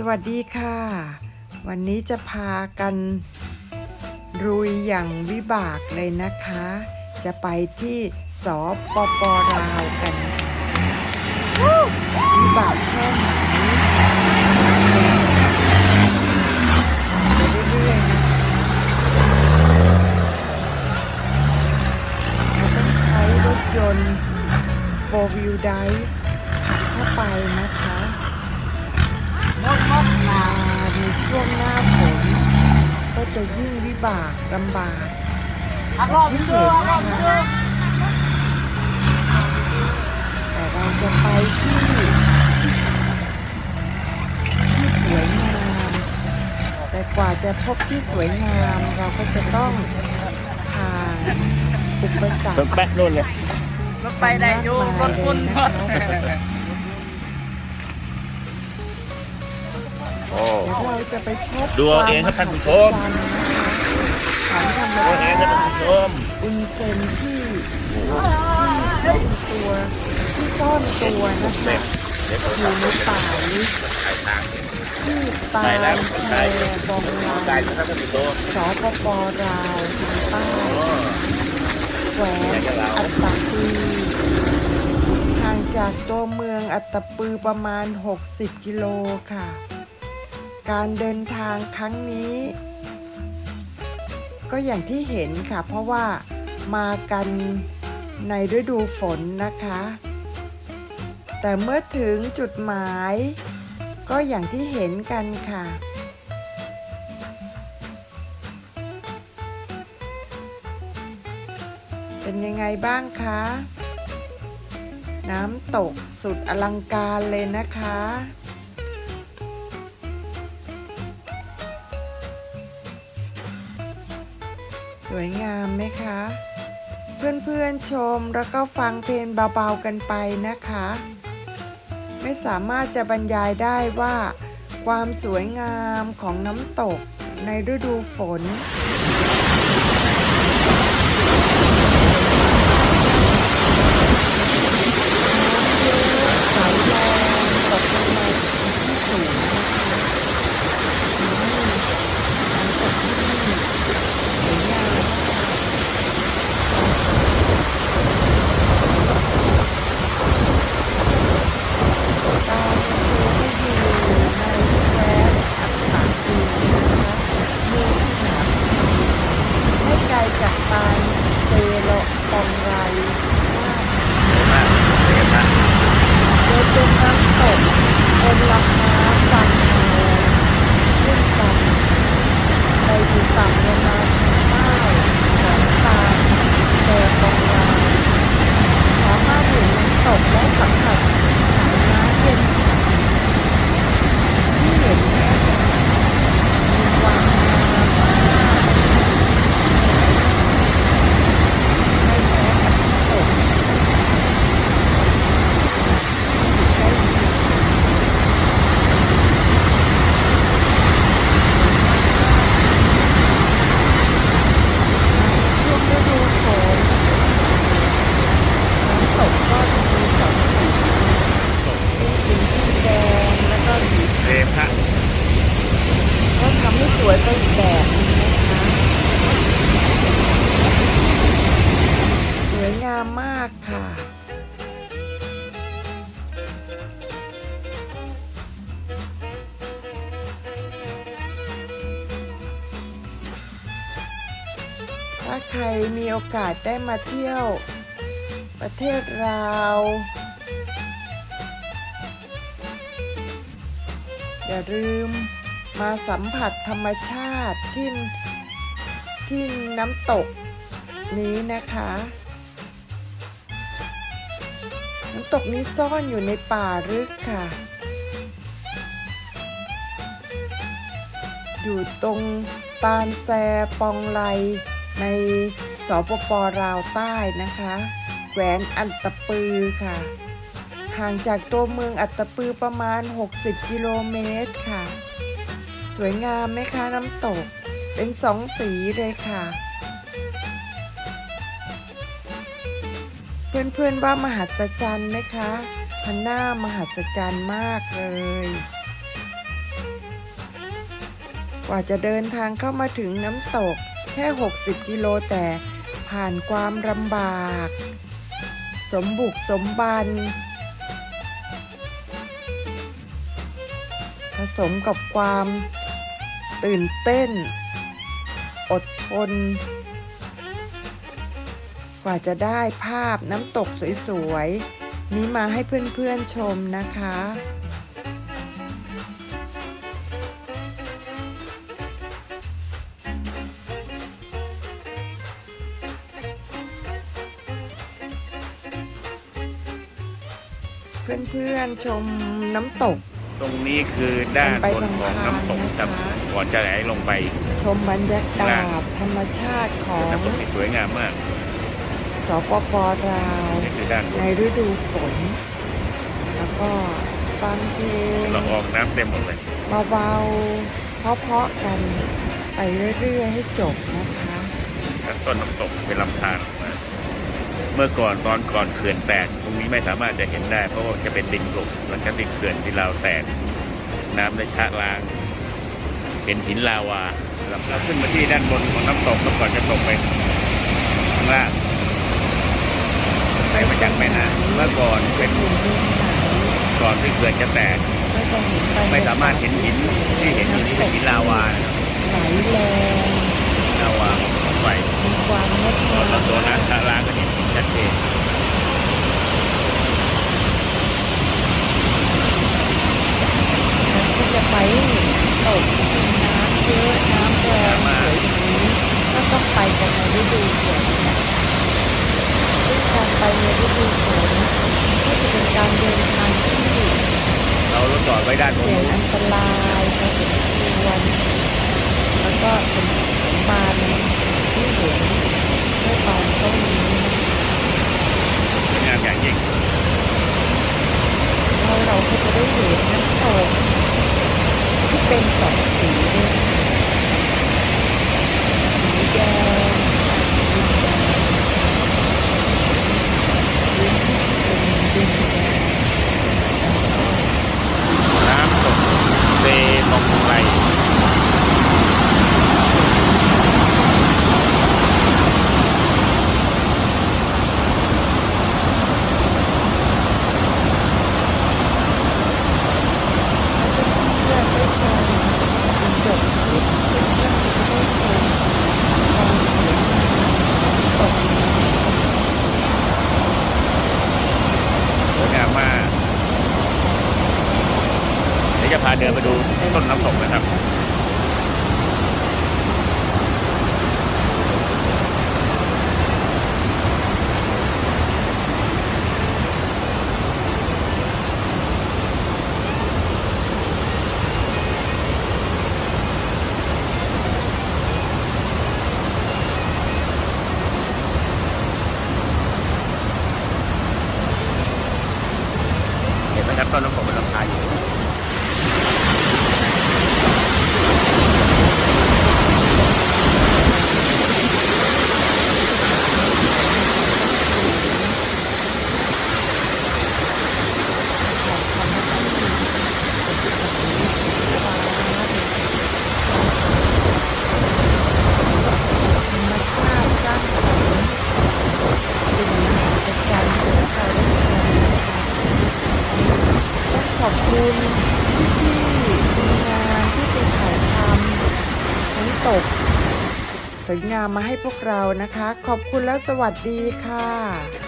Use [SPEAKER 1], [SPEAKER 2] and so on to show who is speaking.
[SPEAKER 1] สวัสดีค่ะ วันนี้จะพากันรุยอย่างวิบากเลยนะคะ จะไปที่สปปลาวกัน วิบากแค่ไหนเรื่อยๆนะเราต้องใช้รถยนต์4 wheel drive จะยิ่งวิบากลำบากที่เห็นนะคะแต่เราจะไปที่ ที่สวยงาม แต่กว่าจะพบที่สวยงามเราก็จะต้องผ่านอุปสรร
[SPEAKER 2] เพิ่ง
[SPEAKER 1] ค
[SPEAKER 2] แป๊ะนู่นเลย
[SPEAKER 3] รถไปได้อยู่รถคุณ
[SPEAKER 1] มากมายเลยนะคะ
[SPEAKER 2] โอ้
[SPEAKER 1] เดี๋ยวเราจะไปพบ
[SPEAKER 2] ดูเอาเองครับท่านผู้ชม
[SPEAKER 1] ความมหัศจรรย์นะคะของธรรม
[SPEAKER 2] โอ้
[SPEAKER 1] ชา
[SPEAKER 2] เห็นท่าน
[SPEAKER 1] ติ
[SPEAKER 2] ผู้ชม
[SPEAKER 1] อุนเซนที่ที่ซ่อนตัวที่ซ่อนตัวนะคะ
[SPEAKER 2] เดี๋ยว
[SPEAKER 1] อยู่ในป่าลึก
[SPEAKER 2] ถ่ายทางเนี่ย
[SPEAKER 1] ที่ตา
[SPEAKER 2] ได้แล้ว
[SPEAKER 1] มแชร์บอง
[SPEAKER 2] ได้
[SPEAKER 1] ลาย
[SPEAKER 2] แล้วครับท่านผู้ชม
[SPEAKER 1] สปปลาวทางใต้
[SPEAKER 2] โอ้
[SPEAKER 1] แขวงอัตตปือห่างจากตัวเมืองอัตตปือประมาณ 60 กิโลค่ะ การเดินทางครั้งนี้ ก็อย่างที่เห็นค่ะ เพราะว่ามากันในฤดูฝนนะคะ แต่เมื่อถึงจุดหมาย ก็อย่างที่เห็นกันค่ะเป็นยังไงบ้างคะ น้ำตกสุดอลังการเลยนะคะ สวยงามไหมคะ เพื่อนๆชมแล้วก็ฟังเพลงเบาๆกันไปนะคะ ไม่สามารถจะบรรยายได้ว่า ความสวยงามของน้ำตกในฤดูฝนสายแรงตกลงมาที่สูงนะคะอืมน้ำตกที่นี่สวยงามตาซูก็อยู่ในแคว้นอัตตาคูนะคะเมืองที่หนาวชันไม่ไกลจากปานเซโลปองไรมาก
[SPEAKER 2] เห็นไหม
[SPEAKER 1] โดยเป็นน้ำตกเป็นลำน้ำฟังเฮาเช่นกันไปอยู่ต่ำลงมาทางใต้ของตาลแต่ตรงลางสามารถเห็นน้ำตกและสัมผัสสายน้ำเย็นฉ่ำที่เห็นเนี่ยมีความงามมากไม่แพ้กับน้ำตก ได้ยินช่วงฤดูฝนน้ำตกก็จะมีสองสีมีสีที่แดงแล้วก็สี
[SPEAKER 2] เรมฮะ
[SPEAKER 1] ก็ทำให้ส วยไปอีกแบบนึงนะคะสวยงามมากค่ะ ถ้าใครมีโอกาสได้มาเที่ยวประเทศลาอย่าลืม มาสัมผัสธรรมชาติที่ที่น้ำตกนี้นะคะ น้ำตกนี้ซ่อนอยู่ในป่าลึกค่ะ อยู่ตรงตาลแซปองไลในสปปลาวใต้นะคะแขวนอัตปือค่ะ ห่างจากตัวเมืองอัตตปือประมาณ 60 กิโลเมตรค่ะ วยงามไหมคะน้ำตก เป็นสองสีเลยค่ะ เพื่อนๆว่ามหัศจรรย์ไหมคะมันน่ามหัศจรรย์มากเลย กว่าจะเดินทางเข้ามาถึงน้ำตกแค่ 60 กิโลแต่ผ่านความลำบาก สมบุกสมบัน ผสมกับความ ตื่นเต้น อดทน กว่าจะได้ภาพน้ำตกสวยๆ นี้มาให้เพื่อนๆชมนะคะ เพื่อนๆชมน้ำตก
[SPEAKER 2] ตรงนี้คือด้าน
[SPEAKER 1] ไป
[SPEAKER 2] บนของ
[SPEAKER 1] ทาง
[SPEAKER 2] น้ำตกครับ
[SPEAKER 1] นะคะ
[SPEAKER 2] ก่อนจะไหลลงไป
[SPEAKER 1] ชมบรรยากาศธรรมชาติของ
[SPEAKER 2] น้ำตกที่สวยงามมาก
[SPEAKER 1] สปปลาว
[SPEAKER 2] นี่คือด้านบ
[SPEAKER 1] ใน
[SPEAKER 2] น
[SPEAKER 1] ฤดูฝน แล้วก็ฟังเพลง
[SPEAKER 2] ละอองน้ำเต็มหมดเลย
[SPEAKER 1] เบาๆเพาะๆกันไปเรื่อยๆให้จบนะคะ
[SPEAKER 2] แล้วต้นน้ำตกเป็นลำธารออกมา เมื่อก่อนตอนก่อนเขื่อนแตกตรงนี้ไม่สามารถจะเห็นได้ เพราะว่าจะเป็นดินกลบหลังจากที่เขื่อนที่เราวแตกน้ำได้ชะล้าง เป็นหินลาวาเราเราขึ้นมาที่ด้านบนของน้ำตกแล้วก่อนจะตกไปข้างล่างไหลมาจากแม่น้ำเมื่อก่อนเป็น
[SPEAKER 1] อยู่ตรงไหน
[SPEAKER 2] ก่อนที่เขื่อนจะแตก
[SPEAKER 1] ก็จะเห็นบรรยกศ
[SPEAKER 2] ไม่สามารถเห็นหินที่เห็นอยู่นี่เป็นหินลาวานะครับ
[SPEAKER 1] ไหลแรง
[SPEAKER 2] ลาวาของไฟ
[SPEAKER 1] มีความงด
[SPEAKER 2] ตอน
[SPEAKER 1] งา
[SPEAKER 2] เรา
[SPEAKER 1] ม
[SPEAKER 2] ตัวน้ำชะล้างก็เห็นหินชัดเจน
[SPEAKER 1] ที่จะไปตกมีน้ำเยอะน้ำแรงสวยอย่างนี้ก็ต้องไปกันในฤดูฝนซึ่งการไปในฤดูฝนก็จะเป็นการเดินทางที่
[SPEAKER 2] เรารถจอดไว้ด้านบน
[SPEAKER 1] เสี่ยงอันตรายพอสมควรแล้วก็สมบัติที่เห็นเมื่อตอนต้นนี้
[SPEAKER 2] สวยงามอย่างยิ่ง
[SPEAKER 1] แล้วเราก็จะได้เห็นน้ำตกที่เป็นสองสีด้วยสีแดงสีแดงพื้นที่เป็นดินแดง
[SPEAKER 2] น้ำตกเซลงไป
[SPEAKER 1] เพื่อนได้ชมจนจบคลิปเพื่อนๆจะได้ชมความสวยงามตก
[SPEAKER 2] สวยงามมากเดี๋ยวจะพาเดินไปดูต้นน้ำตกนะครับ เห็นไหมครับต้นน้ำตกเป็นลำธารอยู่
[SPEAKER 1] ธรรมชาติสร้างสรรค์สิ่งมหัศจรรย์ให้เราได้ชมต้ องขอบคุณพี่ๆทีมงานที่ไปถ่ายทำน้ำตกสวยงามมาให้พวกเรานะคะ ขอบคุณและสวัสดีค่ะ